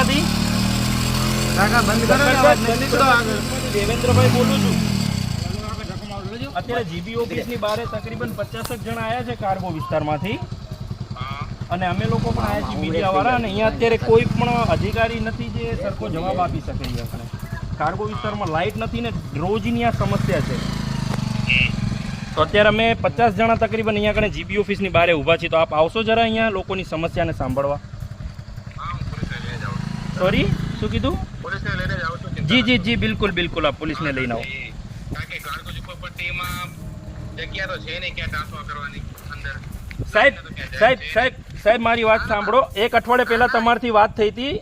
માંથી? કાકા બંધ કરો અવાજ નહીં. નીકળો આગળ. દેવેન્દ્રભાઈ બોલું છું. અત્યારે જીબી ઓફિસની બારે તકરીબન પચાસક જણા આવ્યા છે કાર્ગો વિસ્તારમાંથી. અને અમે લોકો પણ આવ્યા છીએ મીડિયાવાળા અને અહીંયા અત્યારે કોઈ પણ અધિકારી નથી જે સરખો જવાબ આપી શકે અહીંયા કણે કાર્ગો વિસ્તારમાં લાઇટ નથી ને રોજની આ સમસ્યા છે. તો અત્યારે અમે પચાસ જણા તકરીબન અહીંયા આગળ જીબી ઓફિસની બારે ઊભા છીએ. તો આપ આવશો જરા અહીંયા લોકોની સમસ્યાને સાંભળવા. સોરી શું કીધું? પોલીસને લઈને જ આવું છું જી જી જી બિલકુલ બિલકુલ આપ પોલીસને લઈને આવો. કારણ કે કાર્ગો ઝુંપડપટ્ટીમાં જગ્યા તો છે નહીં ક્યાં ટ્રાન્સફર કરવાની અંદર. સાહેબ સાહેબ સાહેબ સાહેબ મારી વાત સાંભળો. એક અઠવાડિયે પહેલાં તમારથી વાત થઈ હતી.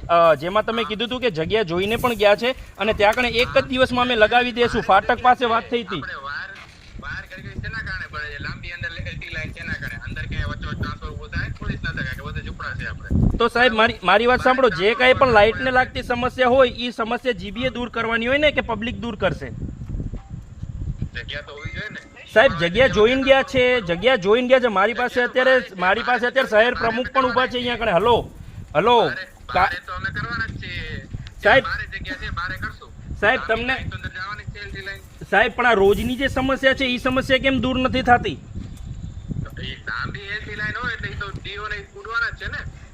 જેમાં તમે કીધું હતું કે જગ્યા જોઈને પણ ગયા છે અને ત્યાં કણે એક જ દિવસમાં અમે લગાવી દઈશું ફાટક પાસે વાત થઈ હતી આપણે વાર વાર કરી કરી શેના કારણે પડે છે લાંબી અંદર એલટી લાઈન શેના કારણે અંદર ક્યાંય વચ્ચે વચ્ચે ટ્રાન્સફર ઊભું થાય પોલીસ ના થાય કે બધે ઝૂંપડા છે આપણે. તો સાહેબ મારી મારી વાત સાંભળો. જે કાંઈ પણ લાઇટને લાગતી સમસ્યા હોય એ સમસ્યા જીબીએ દૂર કરવાની હોય ને કે પબ્લિક દૂર કરશે? જગ્યા તો હોવી જોઈએ ને? સાહેબ જગ્યા જોઈને ગયા છે જગ્યા જોઈને ગયા છે. મારી પાસે અત્યારે મારી પાસે અત્યારે શહેર પ્રમુખ પણ ઊભા છે અહીંયા કણે. Hello hello. સાહેબ. સાહેબ, તમને- સાહેબ પણ આ રોજની જે સમસ્યા છે એ સમસ્યા કેમ દૂર નથી થતી?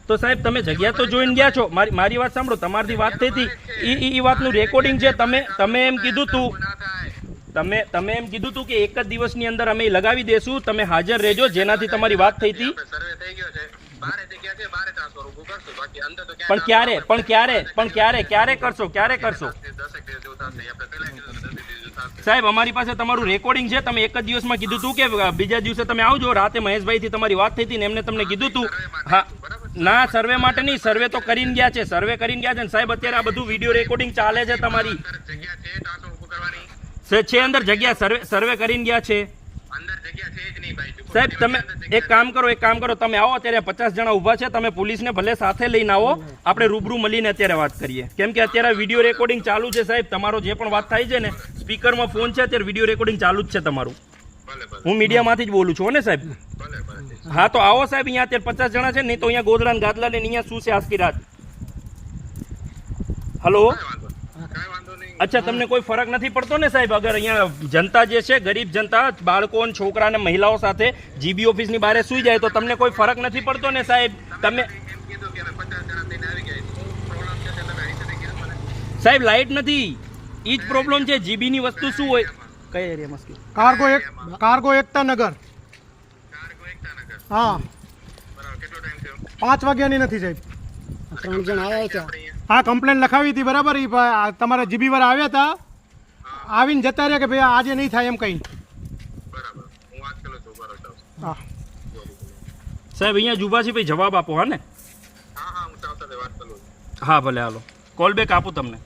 તો એ સાહેબ તમે જગ્યા તો જોઈને ગયા છો. મારી મારી વાત સાંભળો. તમારી વાત થઈ હતી ઈ ઈ- ઈ વાતનું રેકોર્ડિંગ છે તમે તમે એમ કીધું તું. તમે તમે એમ કીધું તું કે એક જ દિવસની અંદર અમે લગાવી દેશું. તમે હાજર રહેજો. જેનાથી તમારી વાત થઈ હતી પણ ક્યારે? પણ ક્યારે? પણ ક્યારે? ક્યારે કરશો? ક્યારે કરશો? સાહેબ અમારી પાસે તમારું રેકોર્ડિંગ છે. તમે એક જ દિવસમાં કીધું હતું કે બીજા દિવસે તમે આવજો. રાતે મહેશભાઈથી તમારી વાત થઈ હતી ને એમને તમને કીધું હતું હા. ના સર્વે માટે નહીં. સર્વે તો કરીને ગયા છે. સર્વે કરીને ગયા છે ને સાહેબ અત્યારે આ બધું વીડિયો રેકોર્ડિંગ ચાલે છે તમારી. છે અંદર જગ્યા. સર્વે સર્વે કરીને ગયા છે અંદર જગ્યા છે જ નહીં ભાઈ સાહેબ તમે એક કામ કરો એક કામ કરો. તમે આવો અત્યારે પચાસ જણા ઊભા છે તમે પોલીસને ભલે સાથે લઈને આવો. આપણે રૂબરૂ મળીને અત્યારે વાત કરીએ. કેમ કે અત્યારે વીડિયો રેકોર્ડિંગ ચાલુ છે સાહેબ. તમારો જે પણ વાત થાય છે ને સ્પીકરમાં ફોન છે અત્યારે વીડિયો રેકોર્ડિંગ ચાલુ જ છે તમારું. હું મીડિયામાંથી જ બોલું છું ને સાહેબ? હા તો આવો સાહેબ અહીંયા અત્યારે પચાસ જણા છે નહીં તો અહીંયા ગોધરા ને ગાદલા લઈને અહીંયા શું છે આજકી રાત? હલો કાંઈ વાંધો નહીં. કાંઈ વાંધો નહીં અચ્છા તમને કોઈ ફરક નથી પડતો ને સાહેબ? અગર અહીંયા જનતા જે છે ગરીબ જનતા બાળકો અને છોકરા અને મહિલાઓ સાથે જીબી ઓફિસની બહાર સુઈ જાય તો તમને કોઈ ફરક નથી પડતો ને સાહેબ? તમે સાહેબ લાઇટ નથી. ઈ જ પ્રોબ્લેમ છે જીબીની વસ્તુ શું હોય? કઈ એરિયામાં સ્કીમ કાર્ગો એક કાર્ગો એકતા નગર હા. પાંચ વાગ્યાની નથી સાહેબ. ત્રણ જણ આવ્યા છે. હા કમ્પ્લેન લખાવી હતી બરાબર? એ તમારા જીબી વાળા આવ્યા હતા. આવીને જતા રહ્યા કે ભાઈ આજે નહીં થાય એમ કઈ બરાબર. હું વાત કરું છું બરાબર હા. સાહેબ અહીંયા જુબા છે ભાઈ જવાબ આપો હા ને? હા હા હું સાવ સાથે વાત કરું હા ભલે હાલો. કોલ બેક આપું તમને.